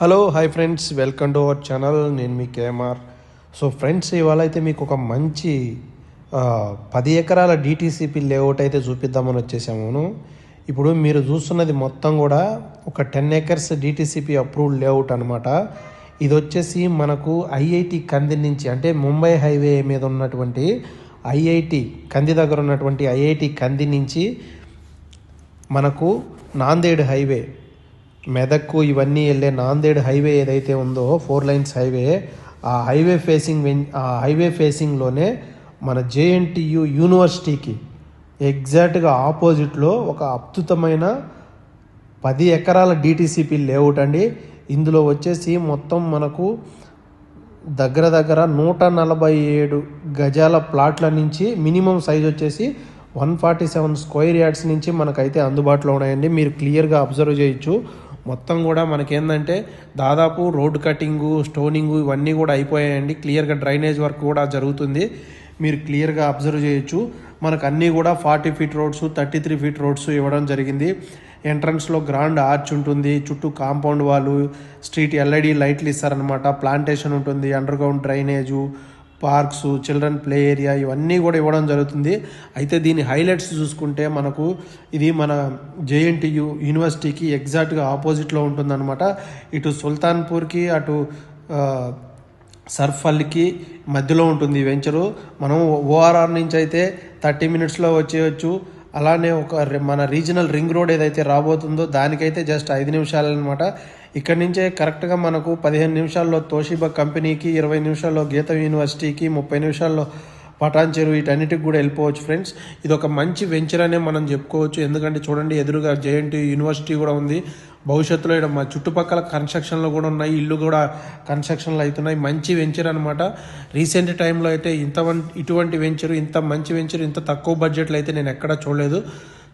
Hello hi friends welcome to our channel నేను మీ KMR. So friends ఇవాళ అయితే మీకు ఒక మంచి పది ఎకరాల డిటీసీపీ లేఅవుట్ అయితే చూపిద్దామని వచ్చేసాము ఇప్పుడు మీరు చూస్తున్నది మొత్తం కూడా ఒక ten acres DTCP approved layout అనమాట ఇది వచ్చేసి మనకు ఐఐటి కంది నుంచి అంటే ముంబై హైవే మీద ఉన్నటువంటి ఐఐటి కంది దగ్గర ఉన్నటువంటి ఐఐటి కంది నుంచి మనకు నాందేడ్ హైవే మెదక్కు ఇవన్నీ వెళ్ళే నాందేడ్ హైవే ఏదైతే ఉందో ఫోర్ లైన్స్ హైవే ఆ హైవే ఫేసింగ్ వెన్- ఆ హైవే ఫేసింగ్లోనే మన జేఎన్టీయు యూనివర్సిటీకి ఎగ్జాక్ట్గా ఆపోజిట్లో ఒక అద్భుతమైన పది ఎకరాల డీటీసీపీ లేఅవుట్ అండి. ఇందులో వచ్చేసి మొత్తం మనకు దగ్గర దగ్గర నూట నలభై ఏడు గజాల ప్లాట్ల నుంచి మినిమం సైజ్ వచ్చేసి one forty seven square yards నుంచి మనకైతే అందుబాటులో ఉన్నాయండి. మీరు క్లియర్గా అబ్జర్వ్ చేయొచ్చు. మొత్తం కూడా మనకేందంటే దాదాపు రోడ్ కటింగు స్టోనింగు ఇవన్నీ కూడా అయిపోయాయండి. క్లియర్గా డ్రైనేజ్ వర్క్ కూడా జరుగుతుంది. మీరు క్లియర్గా అబ్జర్వ్ చేయొచ్చు. మనకు అన్నీ కూడా forty feet roads thirty three feet roads ఇవ్వడం జరిగింది. ఎంట్రన్స్లో గ్రాండ్ ఆర్చ్ ఉంటుంది. చుట్టూ కాంపౌండ్ వాళ్ళు స్ట్రీట్ ఎల్ఐడి లైట్లు ఇస్తారనమాట ప్లాంటేషన్ ఉంటుంది. Underground drainage parks children play area ఇవన్నీ కూడా ఇవ్వడం జరుగుతుంది. అయితే దీని హైలైట్స్ చూసుకుంటే మనకు ఇది మన జేఎన్టీయు యూనివర్సిటీకి ఎగ్జాక్ట్గా ఆపోజిట్లో ఉంటుందన్నమాట. ఇటు సుల్తాన్పూర్కి అటు సర్ఫల్కి మధ్యలో ఉంటుంది వెంచరు. మనం ఓఆర్ఆర్ నుంచి అయితే థర్టీ మినిట్స్లో వచ్చేయచ్చు. అలానే ఒక రి- మన రీజనల్ రింగ్ రోడ్ ఏదైతే రాబోతుందో దానికైతే జస్ట్ ఐదు నిమిషాలు అనమాట ఇక్కడి నుంచే కరెక్ట్గా మనకు పదిహేను నిమిషాల్లో తోషిబా కంపెనీకి ఇరవై నిమిషాల్లో గీత యూనివర్సిటీకి ముప్పై నిమిషాల్లో పటాన్ చెరువు వీటన్నిటికి కూడా వెళ్ళిపోవచ్చు ఫ్రెండ్స్. ఇది ఒక మంచి వెంచర్ అనే మనం చెప్పుకోవచ్చు. ఎందుకంటే చూడండి ఎదురుగా జేఎన్టీ యూనివర్సిటీ కూడా ఉంది. భవిష్యత్తులో ఇక్కడ మా చుట్టుపక్కల కన్స్ట్రక్షన్లు కూడా ఉన్నాయి. ఇల్లు కూడా కన్స్ట్రక్షన్లు అవుతున్నాయి. మంచి వెంచర్ అనమాట రీసెంట్ టైంలో అయితే ఇంత వన్- ఇటువంటి వెంచర్ ఇంత మంచి వెంచర్ ఇంత తక్కువ బడ్జెట్లో అయితే నేను ఎక్కడా చూడలేదు.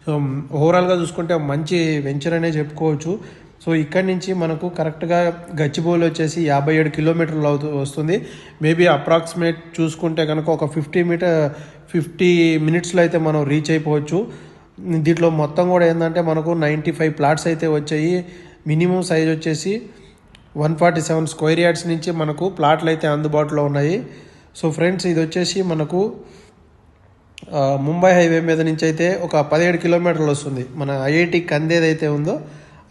సో ఓవరాల్గా చూసుకుంటే మంచి వెంచర్ అనే చెప్పుకోవచ్చు. సో ఇక్కడి నుంచి మనకు కరెక్ట్గా గచ్చిబౌలి వచ్చేసి యాభై ఏడు కిలోమీటర్లు అవుతూ వస్తుంది. మేబీ అప్రాక్సిమేట్ చూసుకుంటే కనుక ఒక ఫిఫ్టీ మీటర్ ఫిఫ్టీ మినిట్స్లో అయితే మనం రీచ్ అయిపోవచ్చు. దీంట్లో మొత్తం కూడా ఏంటంటే మనకు నైంటీ ఫైవ్ ప్లాట్స్ అయితే వచ్చాయి. మినిమం సైజ్ వచ్చేసి one forty seven square yards నుంచి మనకు ప్లాట్లు అయితే అందుబాటులో ఉన్నాయి. సో ఫ్రెండ్స్ ఇది వచ్చేసి మనకు ముంబై హైవే మీద నుంచి అయితే ఒక పదిహేడు కిలోమీటర్లు వస్తుంది. మన ఐఐటి కందేదైతే ఉందో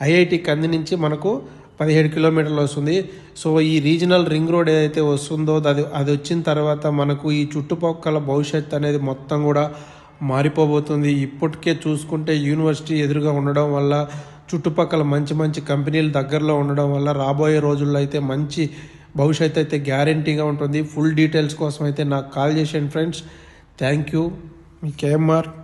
ఐఐటి కంది నుంచి మనకు పదిహేడు కిలోమీటర్లు వస్తుంది. సో ఈ రీజనల్ రింగ్ రోడ్ ఏదైతే వస్తుందో అది అది వచ్చిన తర్వాత మనకు ఈ చుట్టుపక్కల భవిష్యత్ అనేది మొత్తం కూడా మారిపోబోతుంది. ఇప్పటికే చూసుకుంటే యూనివర్సిటీ ఎదురుగా ఉండడం వల్ల చుట్టుపక్కల మంచి మంచి కంపెనీలు దగ్గరలో ఉండడం వల్ల రాబోయే రోజుల్లో అయితే మంచి భవిష్యత్ అయితే గ్యారంటీగా ఉంటుంది. ఫుల్ డీటెయిల్స్ కోసం అయితే నాకు కాల్ చేసేయండి friends. Thank you. Me KMR.